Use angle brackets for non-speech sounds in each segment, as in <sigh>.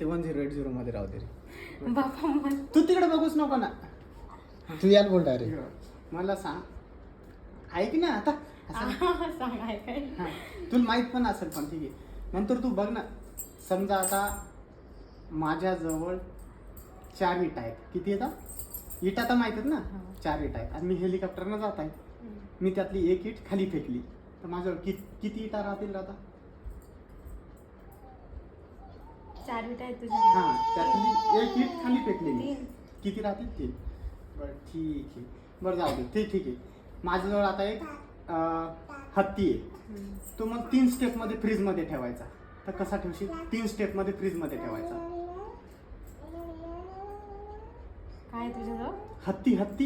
ते one zero eight zero मध्ये राहते रे. बाबा मग तू तिकडे बघूच नको ना. तू याल बोल डायरेक्ट मला सांग. ऐक ना आता. हा. तुला माहीत पण असेल पण ठीक आहे. नंतर तू बघ ना. समजा आता माझ्याजवळ चार इटा आहेत किती येतात इटा तर माहीत आहेत ना? हा. चार इटा आहेत आणि मी हेलिकॉप्टरनं जात आहे. मी त्यातली एक इट खाली फेकली. तर माझ्यावर कि किती इटा राहतील आता? चार विटा आहेत तुझ्या. हा त्यातली एक इट खाली फेकली मी तीन. किती राहतील? तीन. बरं ठीक आहे. बरं जाऊ दे. ते ठीक आहे. माझ्याजवळ आता एक अं, हत्ती आहे. तो मग तीन स्टेपमध्ये फ्रीजमध्ये ठेवायचा. तर कसा ठेवशील? तीन स्टेपमध्ये फ्रीजमध्ये ठेवायचा. काय तुझ्याजवळ? हत्ती हत्ती.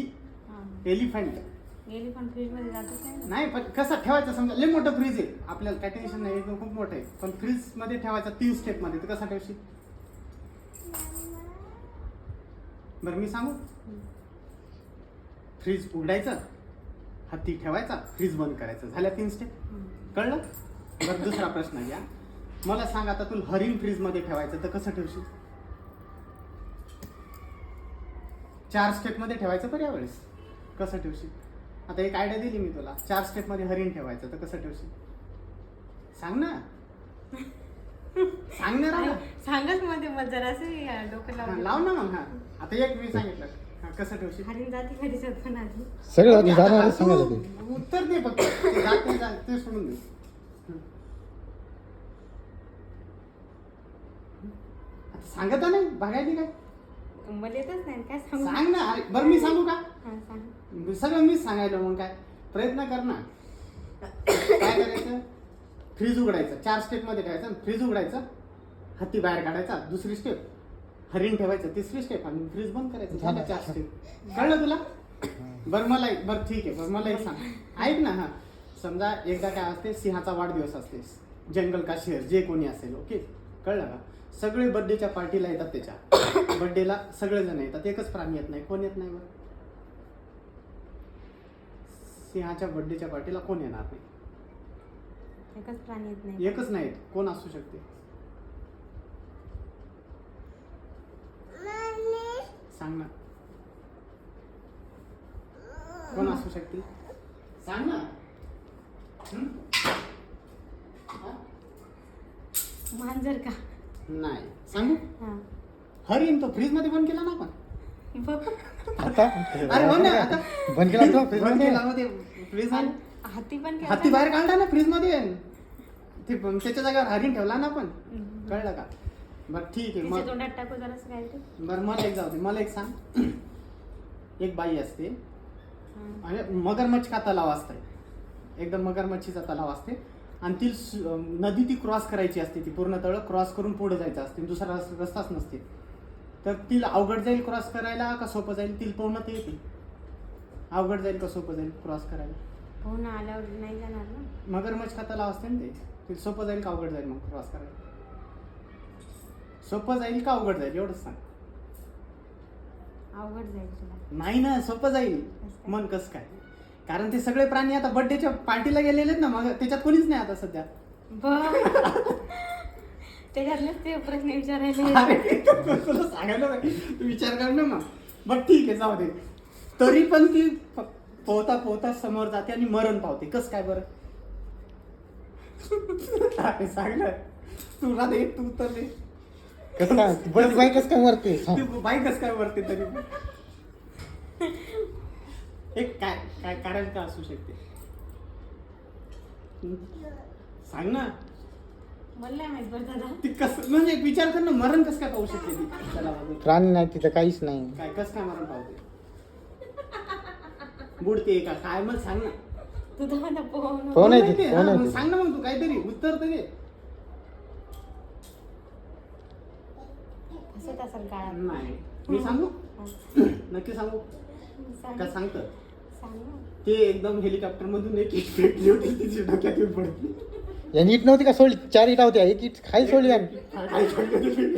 हा. एलिफंट गेली पण जातच नाही नाही पण कसा ठेवायचा समजा? लय मोठं फ्रीज आहे. आपल्याला काय टेन्शन नाही एकदम खूप मोठं आहे. पण फ्रीजमध्ये ठेवायचा तीन स्टेपमध्ये. तर कसा ठेवशील? बरं मी सांगू? फ्रीज उघडायचं हत्ती ठेवायचा फ्रीज बंद करायचं. झाल्या तीन स्टेप कळलं? बरं दुसरा प्रश्न घ्या. मला सांग आता तू हरिण फ्रीजमध्ये ठेवायचं तर कसं ठेवशील? चार स्टेपमध्ये ठेवायचं बरं यावेळेस. कसं ठेवशील? आता एक आयडिया दिली मी तुला. चार स्टेपमध्ये हरिण ठेवायचं तर कसं ठेवशील? सांग ना. सांग ना राजा. सांगच मध्ये मग जरासं डोकं हा, लावून. लाव ना मग हा. आता एक मी सांगितलं. हा, कसं ठेवशील? हरिण जाती कधी पण आधी. सगळं होती जाणार तू सांगायचं ते. उत्तर दे फक्त. ते जात नाही जात ते सोडून दे. हं. आता सांगत नाही बघायची काय? मला येतच नाही काय सांगू? सांग ना अरे, बरं मी सांगू का? हा सांग. सगळं मीच सांगायला मग काय? प्रयत्न कर ना. काय करायचं? फ्रीज उघडायचं. चार स्टेपमध्ये ठेवायचं फ्रीज उघडायचं. हत्ती बाहेर काढायचा दुसरी स्टेप हरिण ठेवायचं तिसरी स्टेप आणि फ्रीज बंद करायचं. झालं. चार स्टेप कळलं तुला? बरं मला एक बरं ठीक आहे. बरं मला एक सांग. ऐक ना हा. समजा एकदा काय असते सिंहाचा वाढदिवस असते. जंगल का शहर जे कोणी असेल ओके? कळलं का? सगळे बर्थडेच्या पार्टीला येतात त्याच्या. बर्थडेला सगळेजण येतात. एकच प्राणी येत नाही. कोण येत नाही बरं? सिंहाच्या बर्थडेच्या पार्टीला कोण येणार नाही? एकच प्राणी येत नाही. एकच नाही. कोण असू शकते? सांग ना. कोण असू शकते? सांग ना हं? हा? मांजर का. नाही. सांगू? हा. हरिण तो फ्रीजमध्ये बंद केला ना आपण. बघ. आता? अरे हो ना आता. बंद केला तो फ्रीज बंदमध्ये? केला मध्ये फ्रीजमध्ये हाती पण केला हत्ती बाहेर काढला ना फ्रीजमध्ये ते पण त्याच्या जागेवर हरिण ठेवला ना आपण. कळलं का? बरं ठीक आहे. तिच्या मग तोंडात टाकू जरासं काय ते बरं मला एक जाऊ दे. मला एक सांग. <clears throat> एक बाई असते. हा. आणि मगरमच्छ का तलाव असते एकदम मगरमच्छीचा तलाव असते. आणि ती नदी ती क्रॉस करायची असते ती पूर्ण तळ क्रॉस करून पुढे जायचं असते दुसरा रस- रस्ताच नसते. तर तिला अवघड जाईल क्रॉस करायला का सोपं जाईल? तिला पूर्ण ते येते. अवघड जाईल का सोपं जाईल क्रॉस करायला? ना आल्यावर नाही जाणार ना? मगरमच्छ का तलाव असते ना ते. तिला सोपं जाईल का अवघड जाईल मग क्रॉस करायला? सोपं जाईल का अवघड जाईल? एवढंच सांग. अवघड जाईल नाही ना सोपं जाईल? मन कस काय? कारण ते सगळे प्राणी आता बर्थडेच्या पार्टीला गेलेले आहेत ना मग त्याच्यात कोणीच नाही आता सध्या. <laughs> त्याच्यातलेच ते प्रश्न विचारायला. अरे, तुला सांगायला नाही. तू विचार कर ना मग. ठीक आहे जाऊ दे. तरी पण ती प- पोहता पोहता समोर जाते आणि मरण पावते. कस काय बरं? अरे, सांग ना. तुला दे तू तर दे. कसं काय? बस बाई कसं काय वरते. ती बाई कस काय वरते तरी? एक काय काय कारण का असू शकते? हं? सांग ना. मला नाही माहीत बरं दादा. ती कस म्हणजे एक विचार कर ना मरण कस काय पाहू शकते ती. प्राणी नाही तिथं काहीच नाही. काय कस काय मरण पावते बुडते का? काय? मग सांग ना. तू माहिती आहे, हा, मग ती. सांग ना मग तू काहीतरी उत्तर तर दे. हसत असेल काळात. नाही. मी सांगू? हा. नक्की सांगू? सांग. का सांगतं. ते एकदम हेलिकॉप्टर मधून एक इट फेकली होती तिची डोक्यात येऊन पडली यांनी इट नव्हती का सोडली चार इटा होत्या एक इट खाली सोडली यांनी. काय सोडली होती?